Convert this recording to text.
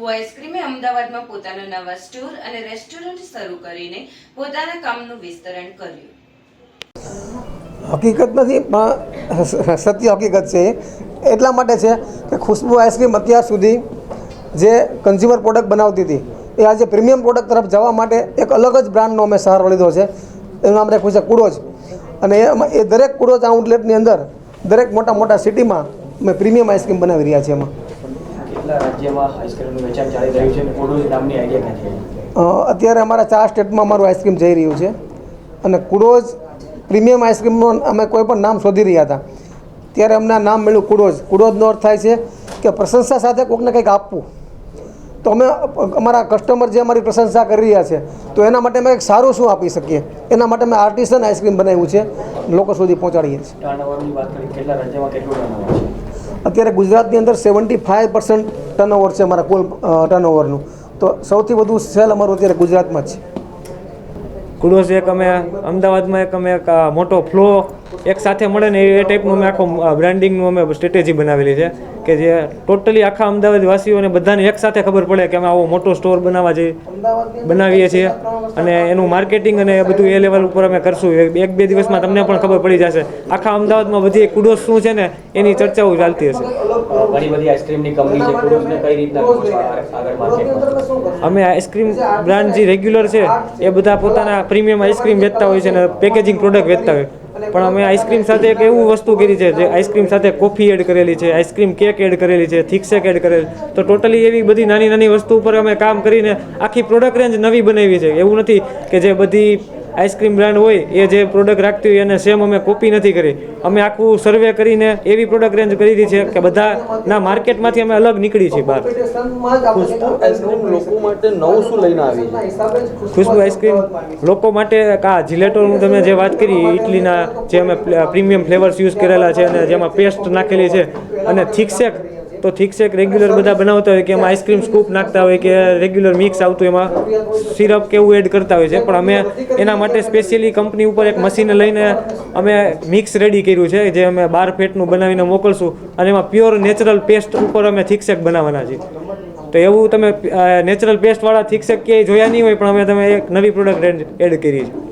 આઈસ્ક્રીમે અમદાવાદમાં પોતાના નવા સ્ટોર અને રેસ્ટોરન્ટ શરૂ કરીને પોતાના કામનું વિસ્તરણ કર્યું. હકીકત નથી, પણ સત્ય હકીકત છે. એટલા માટે છે કે ખુશ્બુ આઈસ્ક્રીમ અત્યાર સુધી જે કન્ઝ્યુમર પ્રોડક્ટ બનાવતી હતી, એ આજે પ્રીમિયમ પ્રોડક્ટ તરફ જવા માટે એક અલગ જ બ્રાન્ડનો અમે સહારો લીધો છે. એનું નામ રાખ્યું છે કુડોજ. અને એ દરેક કુડોજ આઉટલેટની અંદર દરેક મોટા મોટા સિટીમાં અમે પ્રીમિયમ આઈસ્ક્રીમ બનાવી રહ્યા છીએ એમાં. કેટલા રાજ્યમાં આઈસ્ક્રીમનું વેચાણ ચાલી રહ્યું છે અને કોડોઝ નામની આઈડિયા ક્યાંથી અત્યારે અમારા ચાર સ્ટેટમાં અમારું આઈસ્ક્રીમ જઈ રહ્યું છે. અને કુડોઝ પ્રીમિયમ આઈસ્ક્રીમનું અમે કોઈ પણ નામ શોધી રહ્યા હતા. ત્યારે અમને નામ મળ્યું કુડોઝ કુડોઝનો અર્થ થાય છે કે પ્રશંસા સાથે કોઈકને કંઈક આપવું. તો અમે અમારા કસ્ટમર જે અમારી પ્રશંસા કરી રહ્યા છે તો એના માટે અમે એક સારું શું આપી શકીએ? એના માટે અમે આર્ટિસન આઈસ્ક્રીમ બનાવ્યું છે. લોકો સુધી પહોંચાડીએ છીએ. અત્યારે ગુજરાતની અંદર સેવન્ટી ફાઇવ પર્સન્ટ ટર્નઓવર છે અમારા કુલ ટર્નઓવરનું તો સૌથી વધુ સેલ અમારું અત્યારે ગુજરાતમાં જ છે. કુડોસ એક અમે અમદાવાદમાં એક અમે એક મોટો ફ્લો એક સાથે મળે ને એ ટાઈપનું અમે આખો બ્રાન્ડિંગનું અમે સ્ટ્રેટેજી બનાવેલી છે કે જે ટોટલી આખા અમદાવાદ વાસીઓને બધાને એક સાથે ખબર પડે કે અમે આવો મોટો સ્ટોર બનાવવા જઈએ બનાવીએ છીએ. અને એનું માર્કેટિંગ અને એ બધું એ લેવલ ઉપર અમે કરશું. એક બે દિવસમાં તમને પણ ખબર પડી જશે. આખા અમદાવાદમાં બધી કુડોસ શું છે ને એની ચર્ચાઓ ચાલતી હશે. ઘણી બધી આઈસ્ક્રીમની કંપની છે કોડોઝને કઈ રીતના કરો છો આગળ માર્કેટમાં અમે આઈસ્ક્રીમ બ્રાન્ડ જે રેગ્યુલર છે એ બધા પોતાના પ્રીમિયમ આઈસ્ક્રીમ વેચતા હોય છે અને પેકેજિંગ પ્રોડક્ટ વેચતા હોય. પણ અમે આઈસ્ક્રીમ સાથે એક એવું વસ્તુ કરી છે જે આઈસ્ક્રીમ સાથે કોફી એડ કરેલી છે આઈસ્ક્રીમ કેક એડ કરેલી છે થિક શેક એડ કરેલી. તો ટોટલી એવી બધી નાની નાની વસ્તુ ઉપર અમે કામ કરીને આખી પ્રોડક્ટ રેન્જ નવી બનાવી છે. એવું નથી કે જે બધી આઈસ્ક્રીમ બ્રાન્ડ હોય એ જે પ્રોડક્ટ રાખતી હોય એને સેમ અમે કોપી નથી કરી. અમે આખું સર્વે કરીને એવી પ્રોડક્ટ રેન્જ કરી છે કે બધાના માર્કેટમાંથી અમે અલગ નીકળી છીએ બહાર. આઈસ્ક્રીમ લોકો માટે નવું શું લઈને આવી છે? ખુશ્બુ આઈસ્ક્રીમ લોકો માટે આ જિલેટોનું તમે જે વાત કરી ઇટલીના જે અમે પ્રીમિયમ ફ્લેવર્સ યુઝ કરેલા છે અને જેમાં પેસ્ટ નાખેલી છે અને થિકસેક તો થિકસેક રેગ્યુલર બધા બનાવતા હોય કે એમાં આઈસ્ક્રીમ સ્કૂપ નાખતા હોય કે રેગ્યુલર મિક્સ આવતું એમાં સિરપ કે એવું એડ કરતા હોય છે. પણ અમે એના માટે સ્પેશિયલી કંપની ઉપર એક મશીન લઈને અમે મિક્સ રેડી કર્યું છે જે અમે બાર ફેટનું બનાવીને મોકલશું. અને એમાં પ્યોર નેચરલ પેસ્ટ ઉપર અમે થિકસેક બનાવવાના છીએ. તો એવું તમે નેચરલ પેસ્ટવાળા થિકસેક ક્યાંય જોયા નહીં હોય પણ અમે તમે એક નવી પ્રોડક્ટ એડ કરી છે.